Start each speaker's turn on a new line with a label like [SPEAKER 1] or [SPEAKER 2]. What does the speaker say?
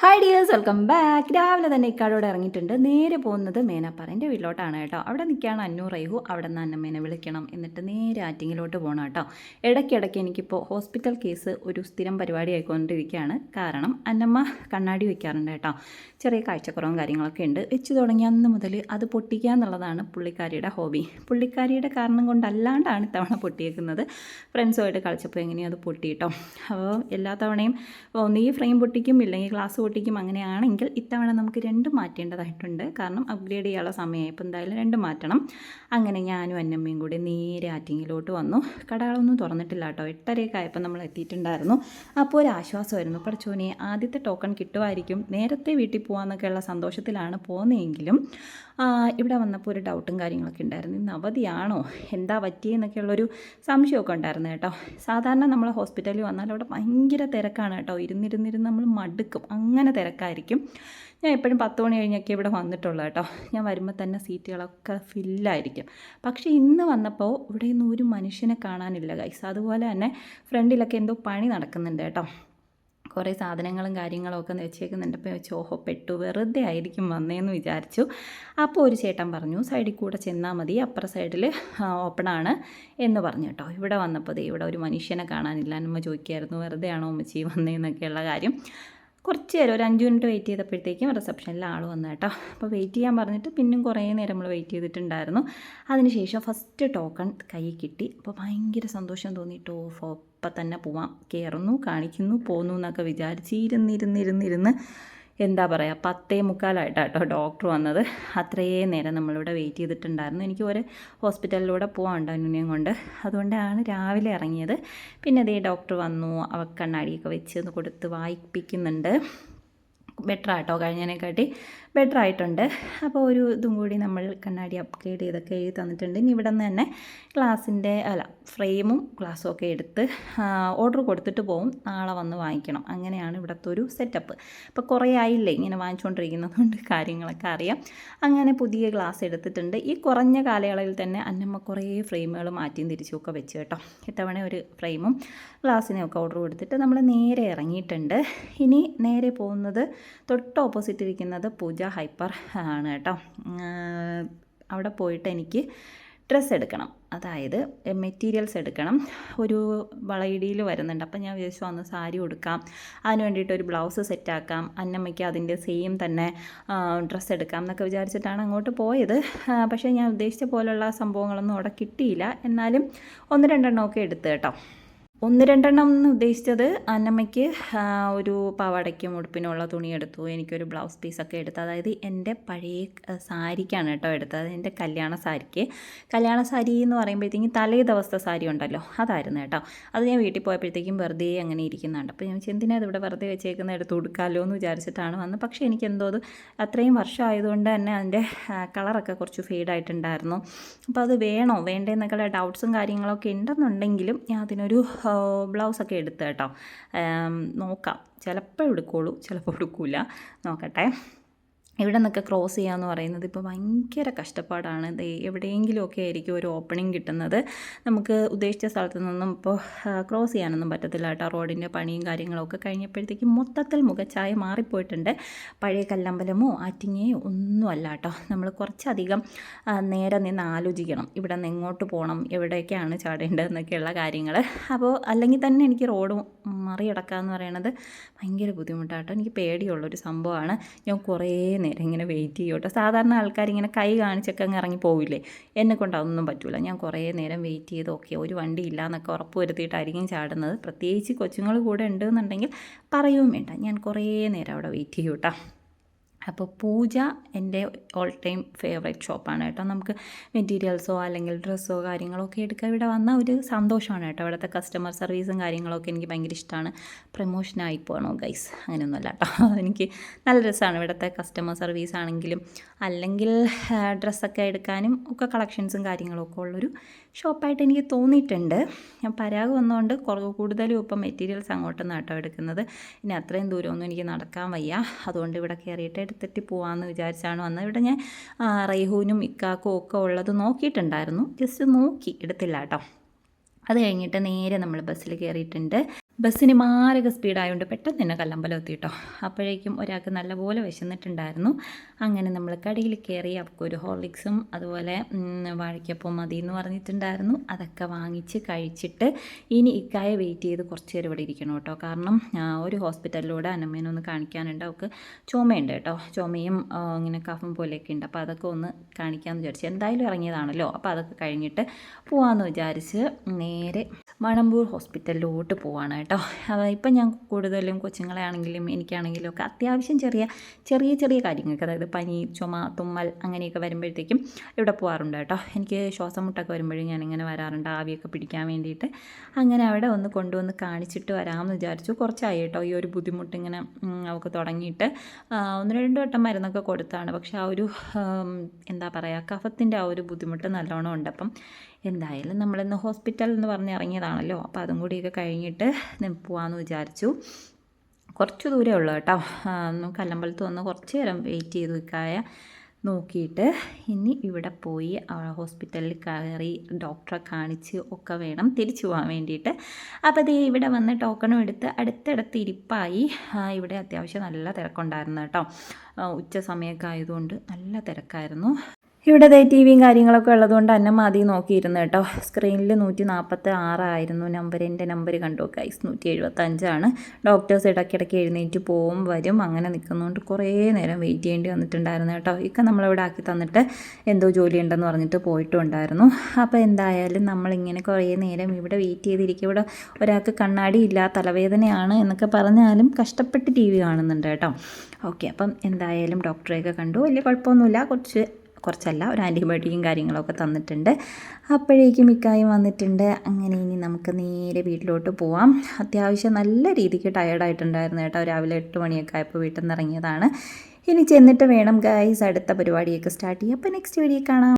[SPEAKER 1] Hi dears welcome back രാവിലെ തന്നെ ഇക്കാടോടെ ഇറങ്ങിയിട്ടുണ്ട്. നേരെ പോകുന്നത് മേനാപ്പാറേന്റെ വീട്ടിലോട്ടാണ് കേട്ടോ. അവിടെ നിൽക്കുകയാണ് അന്നു റൈഹു. അവിടെ നിന്ന് അന്നമ്മേനെ വിളിക്കണം. എന്നിട്ട് നേരെ ആറ്റിങ്ങിലോട്ട് പോകണം കേട്ടോ. ഇടയ്ക്കിടയ്ക്ക് എനിക്കിപ്പോൾ ഹോസ്പിറ്റൽ കേസ് ഒരു സ്ഥിരം പരിപാടി ആയിക്കൊണ്ടിരിക്കുകയാണ്. കാരണം അന്നമ്മ കണ്ണാടി വയ്ക്കാറുണ്ട് കേട്ടോ. ചെറിയ കാഴ്ചക്കുറവും കാര്യങ്ങളൊക്കെ ഉണ്ട്. വെച്ച് തുടങ്ങിയ അന്ന് മുതൽ അത് പൊട്ടിക്കുക എന്നുള്ളതാണ് പുള്ളിക്കാരിയുടെ ഹോബി. പുള്ളിക്കാരിയുടെ കാരണം കൊണ്ടല്ലാണ്ടാണ് ഇത്തവണ പൊട്ടിയേക്കുന്നത്. ഫ്രണ്ട്സുമായിട്ട് കളിച്ചപ്പോൾ എങ്ങനെയും അത് പൊട്ടിയിട്ടോ അപ്പോൾ എല്ലാ തവണയും ഒന്നീ ഫ്രെയിം പൊട്ടിക്കും ഇല്ലെങ്കിൽ ഗ്ലാസ് പൊട്ടിക്കും അങ്ങനെയാണെങ്കിൽ ഇത്തവണ നമുക്ക് രണ്ടും മാറ്റേണ്ടതായിട്ടുണ്ട്. കാരണം അപ്ഗ്രേഡ് ചെയ്യാനുള്ള സമയമായി. ഇപ്പോൾ എന്തായാലും രണ്ടും മാറ്റണം. അങ്ങനെ ഞാനും അന്നമ്മയും കൂടി നേരെ ആറ്റിങ്ങിലോട്ട് വന്നു. കടകളൊന്നും തുറന്നിട്ടില്ല കേട്ടോ. എട്ടരയൊക്കെ ആയപ്പോൾ നമ്മൾ എത്തിയിട്ടുണ്ടായിരുന്നു. അപ്പോൾ ഒരു ആശ്വാസമായിരുന്നു. പഠിച്ചോനെ ആദ്യത്തെ ടോക്കൺ കിട്ടുമായിരിക്കും. നേരത്തെ വീട്ടിൽ പോകാമെന്നൊക്കെയുള്ള സന്തോഷത്തിലാണ് പോകുന്നതെങ്കിലും ഇവിടെ വന്നപ്പോൾ ഒരു ഡൗട്ടും കാര്യങ്ങളൊക്കെ ഉണ്ടായിരുന്നു. ഇന്ന് അവധിയാണോ? എന്താ പറ്റിയെന്നൊക്കെയുള്ളൊരു സംശയമൊക്കെ ഉണ്ടായിരുന്നു കേട്ടോ. സാധാരണ നമ്മൾ ഹോസ്പിറ്റലിൽ വന്നാൽ അവിടെ ഭയങ്കര തിരക്കാണ് കേട്ടോ. ഇരുന്നിരുന്നിരുന്ന് നമ്മൾ മടുക്കും. അങ്ങനെ തിരക്കായിരിക്കും. ഞാൻ എപ്പോഴും പത്ത് മണി കഴിഞ്ഞൊക്കെ ഇവിടെ വന്നിട്ടുള്ളൂ കേട്ടോ. ഞാൻ വരുമ്പോൾ തന്നെ സീറ്റുകളൊക്കെ ഫില്ലായിരിക്കും. പക്ഷേ ഇന്ന് വന്നപ്പോൾ ഇവിടെ ഒന്നും ഒരു മനുഷ്യനെ കാണാനില്ല ഗൈസ്. അതുപോലെ തന്നെ ഫ്രണ്ടിലൊക്കെ എന്തോ പണി നടക്കുന്നുണ്ട് കേട്ടോ. കുറേ സാധനങ്ങളും കാര്യങ്ങളും ഒക്കെ വെച്ചേക്കുന്നുണ്ട്. അപ്പോൾ വെച്ച് ഓഹോ പെട്ടു വെറുതെ ആയിരിക്കും വന്നേന്ന് വിചാരിച്ചു. അപ്പോൾ ഒരു ചേട്ടൻ പറഞ്ഞു സൈഡിൽ കൂടെ ചെന്നാൽ മതി. അപ്പുറ സൈഡിൽ ഓപ്പണാണ് എന്ന് പറഞ്ഞു കേട്ടോ. ഇവിടെ വന്നപ്പോൾ ഇവിടെ ഒരു മനുഷ്യനെ കാണാനില്ല. അമ്മ ചോദിക്കായിരുന്നു വെറുതെ ആണോ ഉമ്മച്ചി വന്നേന്നൊക്കെയുള്ള കാര്യം. കുറച്ച് നേരം ഒരു അഞ്ച് മിനിറ്റ് വെയിറ്റ് ചെയ്തപ്പോഴത്തേക്കും റിസപ്ഷനിൽ ആൾ വന്നു കേട്ടോ. അപ്പോൾ വെയിറ്റ് ചെയ്യാൻ പറഞ്ഞിട്ട് പിന്നും കുറേ നേരം നമ്മൾ വെയിറ്റ് ചെയ്തിട്ടുണ്ടായിരുന്നു. അതിനുശേഷം ഫസ്റ്റ് ടോക്കൺ കൈ കിട്ടി. അപ്പോൾ ഭയങ്കര സന്തോഷം തോന്നിയിട്ടോ ഇപ്പം തന്നെ പോവാം. കയറുന്നു കാണിക്കുന്നു പോന്നു എന്നൊക്കെ വിചാരിച്ച് ഇരുന്നിരുന്നിരുന്നിരുന്ന് എന്താ പറയുക പത്തേ മുക്കാലായിട്ടാട്ടോ ഡോക്ടർ വന്നത്. അത്രയേ നേരം നമ്മളിവിടെ വെയിറ്റ് ചെയ്തിട്ടുണ്ടായിരുന്നു. എനിക്ക് ഒരു ഹോസ്പിറ്റലിലൂടെ പോകാനുണ്ട് അന്യനെയും കൊണ്ട്. അതുകൊണ്ടാണ് രാവിലെ ഇറങ്ങിയത്. പിന്നെ അതേ ഡോക്ടർ വന്നു അവ കണ്ണാടിയൊക്കെ വെച്ച് ഒന്ന് കൊടുത്ത് വായിപ്പിക്കുന്നുണ്ട്. ബെറ്റർ ആട്ടോ കഴിഞ്ഞതിനെക്കാട്ടി. ബെറ്റർ ആയിട്ടുണ്ട്. അപ്പോൾ ഒരു ഇതും കൂടി നമ്മൾ കണ്ണാടി അപ്ഗ്രേഡ് ചെയ്തൊക്കെ എഴുതി തന്നിട്ടുണ്ട്. ഇനി ഇവിടെ നിന്ന് തന്നെ ക്ലാസ്സിന്റെ അല്ല ഫ്രെയിമും ഗ്ലാസ്സും ഒക്കെ എടുത്ത് ഓർഡർ കൊടുത്തിട്ട് പോകും നാളെ വന്ന് വാങ്ങിക്കണം. അങ്ങനെയാണ് ഇവിടുത്തെ ഒരു സെറ്റപ്പ്. ഇപ്പോൾ കുറേ ആയില്ലേ ഇങ്ങനെ വാങ്ങിച്ചുകൊണ്ടിരിക്കുന്നത് കൊണ്ട് കാര്യങ്ങളൊക്കെ അറിയാം. അങ്ങനെ പുതിയ ഗ്ലാസ് എടുത്തിട്ടുണ്ട്. ഈ കുറഞ്ഞ കാലയളവിൽ തന്നെ അന്നമ്മ കുറേ ഫ്രെയിമുകൾ മാറ്റിയും തിരിച്ചുമൊക്കെ വെച്ച് കേട്ടോ. ഇത്തവണ ഒരു ഫ്രെയിമും ഗ്ലാസ്സിനെയൊക്കെ ഓർഡർ കൊടുത്തിട്ട് നമ്മൾ നേരെ ഇറങ്ങിയിട്ടുണ്ട്. ഇനി നേരെ പോകുന്നത് തൊട്ട് ഓപ്പോസിറ്റ് ഇരിക്കുന്നത് പൂജ ഹൈപ്പർ ആണ് കേട്ടോ. അവിടെ പോയിട്ട് എനിക്ക് ഡ്രസ്സ് എടുക്കണം. അതായത് മെറ്റീരിയൽസ് എടുക്കണം. ഒരു വളയിടിയിൽ വരുന്നുണ്ട്. അപ്പം ഞാൻ വിചാരിച്ചു അന്ന് സാരി ഉടുക്കാം. അതിന് വേണ്ടിയിട്ട് ഒരു ബ്ലൗസ് സെറ്റാക്കാം അന്നമ്മയ്ക്ക് അതിന്റെ സെയിം തന്നെ ഡ്രസ്സ് എടുക്കാം എന്നൊക്കെ വിചാരിച്ചിട്ടാണ് അങ്ങോട്ട് പോയത്. പക്ഷേ ഞാൻ ഉദ്ദേശിച്ച പോലുള്ള സംഭവങ്ങളൊന്നും അവിടെ കിട്ടിയില്ല. എന്നാലും ഒന്ന് രണ്ടെണ്ണമൊക്കെ എടുത്ത് കേട്ടോ. ഒന്ന് രണ്ടെണ്ണം എന്ന് ഉദ്ദേശിച്ചത് അന്നമ്മയ്ക്ക് ഒരു പാവാടയ്ക്കും ഉടുപ്പിനുള്ള തുണി എടുത്തു. എനിക്കൊരു ബ്ലൗസ് പീസൊക്കെ എടുത്തു. അതായത് എന്റെ പഴയ സാരിക്കാണ് കേട്ടോ എടുത്തത്. എന്റെ കല്യാണ സാരിക്ക്. കല്യാണ സാരി എന്ന് പറയുമ്പോഴത്തേക്കും തലേ ദിവസത്തെ സാരി ഉണ്ടല്ലോ അതായിരുന്നു കേട്ടോ. അത് ഞാൻ വീട്ടിൽ പോയപ്പോഴത്തേക്കും വെറുതെ അങ്ങനെ ഇരിക്കുന്നുണ്ട്. അപ്പോൾ ഞാൻ എന്തിനാണ് ഇവിടെ വെറുതെ വെച്ചേക്കുന്ന എടുത്ത് കൊടുക്കാമല്ലോ എന്ന് വിചാരിച്ചിട്ടാണ് വന്നത്. പക്ഷേ എനിക്ക് എന്തോ അത് അത്രയും വർഷം ആയതുകൊണ്ട് തന്നെ അതിന്റെ കളറൊക്കെ കുറച്ച് ഫെയ്ഡായിട്ടുണ്ടായിരുന്നു അപ്പോൾ അത് വേണോ? വേണ്ടെന്നൊക്കെയുള്ള ഡൗട്ട്സും കാര്യങ്ങളൊക്കെ ഉണ്ടെന്നുണ്ടെങ്കിലും ഞാൻ അതിനൊരു ബ്ലൗസൊക്കെ എടുത്ത് കേട്ടോ. നോക്കാം. ചിലപ്പോൾ എടുക്കുള്ളൂ ചിലപ്പോൾ എടുക്കില്ല നോക്കട്ടെ. ഇവിടെ നിന്നൊക്കെ ക്രോസ് ചെയ്യുക പറയുന്നത് ഇപ്പോൾ ഭയങ്കര കഷ്ടപ്പാടാണ്. എവിടെയെങ്കിലുമൊക്കെ ആയിരിക്കും ഒരു ഓപ്പണിംഗ് കിട്ടുന്നത്. നമുക്ക് ഉദ്ദേശിച്ച സ്ഥലത്ത് നിന്നും ഇപ്പോൾ ക്രോസ് ചെയ്യാനൊന്നും പറ്റത്തില്ല കേട്ടോ. റോഡിന്റെ പണിയും കാര്യങ്ങളൊക്കെ കഴിഞ്ഞപ്പോഴത്തേക്കും മൊത്തത്തിൽ മുഖച്ചായ മാറിപ്പോയിട്ടുണ്ട്. പഴയ കല്ലമ്പലമോ ആറ്റിങ്ങയോ ഒന്നും അല്ല കേട്ടോ. നമ്മൾ കുറച്ചധികം നേരെ നിന്ന് ആലോചിക്കണം. ഇവിടെ നിന്ന് എങ്ങോട്ട് പോകണം? എവിടെയൊക്കെയാണ് ചാടേണ്ടതെന്നൊക്കെയുള്ള കാര്യങ്ങൾ. അപ്പോൾ അല്ലെങ്കിൽ തന്നെ എനിക്ക് റോഡ് മറികടക്കുക എന്ന് പറയണത് ഭയങ്കര ബുദ്ധിമുട്ടാട്ടോ എനിക്ക് പേടിയുള്ളൊരു സംഭവമാണ്. ഞാൻ കുറേ നേരം ഇങ്ങനെ വെയിറ്റ് ചെയ്യും കേട്ടോ സാധാരണ ആൾക്കാർ ഇങ്ങനെ കൈ കാണിച്ചൊക്കെ അങ്ങ് ഇറങ്ങി പോവില്ലേ? എന്നെ കൊണ്ട് അതൊന്നും പറ്റില്ല ഞാൻ കുറേ നേരം വെയിറ്റ് ചെയ്ത് ഓക്കെ ഒരു വണ്ടി ഇല്ല എന്നൊക്കെ ഉറപ്പ് വരുത്തിയിട്ടായിരിക്കും ചാടുന്നത്. പ്രത്യേകിച്ച് കൊച്ചുങ്ങൾ കൂടെ ഉണ്ടെന്നുണ്ടെങ്കിൽ പറയുകയും വേണ്ട. ഞാൻ കുറേ നേരം അവിടെ വെയിറ്റ് ചെയ്യും കേട്ടോ അപ്പോൾ പൂജ എന്റെ ഓൾ ടൈം ഫേവറേറ്റ് ഷോപ്പാണ് കേട്ടോ. നമുക്ക് മെറ്റീരിയൽസോ അല്ലെങ്കിൽ ഡ്രസ്സോ കാര്യങ്ങളോ ഒക്കെ എടുക്കാൻ ഇവിടെ വന്ന ഒരു സന്തോഷമാണ് കേട്ടോ. അവിടുത്തെ കസ്റ്റമർ സർവീസും കാര്യങ്ങളൊക്കെ എനിക്ക് ഭയങ്കര ഇഷ്ടമാണ് പ്രൊമോഷനായി പോകണോ ഗൈസ് അങ്ങനെയൊന്നുമല്ല കേട്ടോ. എനിക്ക് നല്ല രസമാണ് ഇവിടുത്തെ കസ്റ്റമർ സർവീസ് ആണെങ്കിലും അല്ലെങ്കിൽ ഡ്രസ്സൊക്കെ എടുക്കാനും ഒക്കെ കളക്ഷൻസും കാര്യങ്ങളൊക്കെ ഉള്ളൊരു ഷോപ്പായിട്ട് എനിക്ക് തോന്നിയിട്ടുണ്ട്. ഞാൻ പരാഗ് വന്നുകൊണ്ട് കൂടുതലും ഇപ്പം മെറ്റീരിയൽസ് അങ്ങോട്ട് കേട്ടോ എടുക്കുന്നത്. ഇനി അത്രയും ദൂരമൊന്നും എനിക്ക് നടക്കാൻ വയ്യ. അതുകൊണ്ട് ഇവിടെ കയറിയിട്ട് എടുത്തിട്ട് പോകാമെന്ന് വിചാരിച്ചാണ് വന്നത്. ഇവിടെ ഞാൻ റൈഹൂനും ഇക്കാക്കും ഒക്കെ ഉള്ളത് നോക്കിയിട്ടുണ്ടായിരുന്നു. ജസ്റ്റ് നോക്കി എടുത്തില്ല കേട്ടോ. അത് കഴിഞ്ഞിട്ട് നേരെ നമ്മൾ ബസ്സിൽ കയറിയിട്ടുണ്ട് ബസ്സിന് മാരക സ്പീഡായതുകൊണ്ട് പെട്ടെന്ന് തന്നെ കല്ലമ്പലം എത്തി കേട്ടോ അപ്പോഴേക്കും ഒരാൾക്ക് നല്ലപോലെ വിശന്നിട്ടുണ്ടായിരുന്നു. അങ്ങനെ നമ്മൾ കടയിൽ കയറി അവർക്ക് ഒരു ഹോർലിക്സും അതുപോലെ വാഴയ്ക്കപ്പം മതി എന്ന് പറഞ്ഞിട്ടുണ്ടായിരുന്നു. അതൊക്കെ വാങ്ങിച്ച് കഴിച്ചിട്ട് ഇനി ഇക്കായെ വെയിറ്റ് ചെയ്ത് കുറച്ച് നേരം ഇവിടെ ഇരിക്കണം കേട്ടോ. കാരണം ഒരു ഹോസ്പിറ്റലിലൂടെ അനമ്മേനൊന്ന് കാണിക്കാനുണ്ട്. അവൾക്ക് ചുമയുണ്ട് കേട്ടോ. ചുമയും ഇങ്ങനെ കഫം പോലെയൊക്കെ ഉണ്ട്. അപ്പോൾ അതൊക്കെ ഒന്ന് കാണിക്കാമെന്ന് വിചാരിച്ചു എന്തായാലും ഇറങ്ങിയതാണല്ലോ. അപ്പോൾ അതൊക്കെ കഴിഞ്ഞിട്ട് പോകാമെന്ന് വിചാരിച്ച് നേരെ മണമ്പൂർ ഹോസ്പിറ്റലിലോട്ട് പോവാണ് കേട്ടോ. ഇപ്പം ഞാൻ കൂടുതലും കൊച്ചുങ്ങളെ ആണെങ്കിലും എനിക്കാണെങ്കിലും ഒക്കെ അത്യാവശ്യം ചെറിയ ചെറിയ ചെറിയ കാര്യങ്ങൾക്ക് അതായത് പനി ചുമ തുമ്മൽ അങ്ങനെയൊക്കെ വരുമ്പോഴത്തേക്കും ഇവിടെ പോകാറുണ്ട് കേട്ടോ. എനിക്ക് ശ്വാസം മുട്ടൊക്കെ വരുമ്പോഴും ഇങ്ങനെ വരാറുണ്ട്. ആവിയൊക്കെ പിടിക്കാൻ വേണ്ടിയിട്ട് അങ്ങനെ അവിടെ ഒന്ന് കൊണ്ടുവന്ന് കാണിച്ചിട്ട് വരാമെന്ന് വിചാരിച്ചു. കുറച്ചായി കേട്ടോ. ഈ ഒരു ബുദ്ധിമുട്ട് ഇങ്ങനെ അവൾക്ക് തുടങ്ങിയിട്ട് ഒന്ന് രണ്ട് വട്ടം മരുന്നൊക്കെ കൊടുത്താണ്. പക്ഷേ ആ ഒരു എന്താ പറയുക കഫത്തിന്റെ ആ ഒരു ബുദ്ധിമുട്ട് നല്ലോണം ഉണ്ട്. അപ്പം എന്തായാലും നമ്മളിന്ന് ഹോസ്പിറ്റൽ എന്ന് പറഞ്ഞ് ഇറങ്ങിയതാണല്ലോ. അപ്പോൾ അതും കൂടിയൊക്കെ കഴിഞ്ഞിട്ട് പോവാമെന്ന് വിചാരിച്ചു. കുറച്ച് ദൂരമേ ഉള്ളൂ കേട്ടോ. കല്ലമ്പലത്ത് വന്ന് കുറച്ച് നേരം വെയിറ്റ് ചെയ്തു നിൽക്കായ നോക്കിയിട്ട് ഇനി ഇവിടെ പോയി ഹോസ്പിറ്റലിൽ കയറി ഡോക്ടറെ കാണിച്ച് ഒക്കെ വേണം തിരിച്ചു പോകാൻ വേണ്ടിയിട്ട്. അപ്പോൾ ദേ ഇവിടെ വന്ന് ടോക്കണും എടുത്ത് അടുത്തടുത്ത് ഇരിപ്പായി. ഇവിടെ അത്യാവശ്യം നല്ല തിരക്കുണ്ടായിരുന്നു കേട്ടോ. ഉച്ച സമയമൊക്കെ ആയതുകൊണ്ട് നല്ല തിരക്കായിരുന്നു. ഇവിടെ ദേ ടി വിയും കാര്യങ്ങളൊക്കെ ഉള്ളതുകൊണ്ട് തന്നെ മതി നോക്കിയിരുന്നു കേട്ടോ. സ്ക്രീനിൽ നൂറ്റി നാൽപ്പത്തി ആറായിരുന്നു നമ്പർ എന്റെ നമ്പർ കണ്ടു. ഗൈസ് നൂറ്റി എഴുപത്തഞ്ചാണ് ഡോക്ടേഴ്സ് ഇടയ്ക്കിടയ്ക്ക് എഴുന്നേറ്റ് പോവും വരും അങ്ങനെ നിൽക്കുന്നതുകൊണ്ട് കുറേ നേരം വെയിറ്റ് ചെയ്യേണ്ടി വന്നിട്ടുണ്ടായിരുന്നു കേട്ടോ. ഇക്ക നമ്മളിവിടെ ആക്കി തന്നിട്ട് എന്തോ ജോലി ഉണ്ടെന്ന് പറഞ്ഞിട്ട് പോയിട്ടുണ്ടായിരുന്നു. അപ്പോൾ എന്തായാലും നമ്മളിങ്ങനെ കുറേ നേരം ഇവിടെ വെയിറ്റ് ചെയ്തിരിക്കും ഇവിടെ ഒരാൾക്ക് കണ്ണാടി ഇല്ല തലവേദനയാണ് എന്നൊക്കെ പറഞ്ഞാലും കഷ്ടപ്പെട്ട് ടി വി കാണുന്നുണ്ട് കേട്ടോ. ഓക്കെ അപ്പം എന്തായാലും ഡോക്ടറെയൊക്കെ കണ്ടു. വലിയ കുഴപ്പമൊന്നുമില്ല. കുറച്ച് കുറച്ചല്ല ഒരു ആന്റിബയോട്ടിക്കും കാര്യങ്ങളൊക്കെ തന്നിട്ടുണ്ട്. അപ്പോഴേക്കും മിക്കായും വന്നിട്ടുണ്ട്. അങ്ങനെ ഇനി നമുക്ക് നേരെ വീട്ടിലോട്ട് പോവാം. അത്യാവശ്യം നല്ല രീതിക്ക് ടയേർഡായിട്ടുണ്ടായിരുന്നു കേട്ടോ. രാവിലെ എട്ട് മണിയൊക്കെ ആയപ്പോൾ വീട്ടിൽ നിന്ന് ഇറങ്ങിയതാണ്. ഇനി ചെന്നിട്ട് വേണം ഗൈസ് അടുത്ത പരിപാടിയൊക്കെ സ്റ്റാർട്ട് ചെയ്യാം. അപ്പോൾ നെക്സ്റ്റ് വീഡിയോ കാണാം.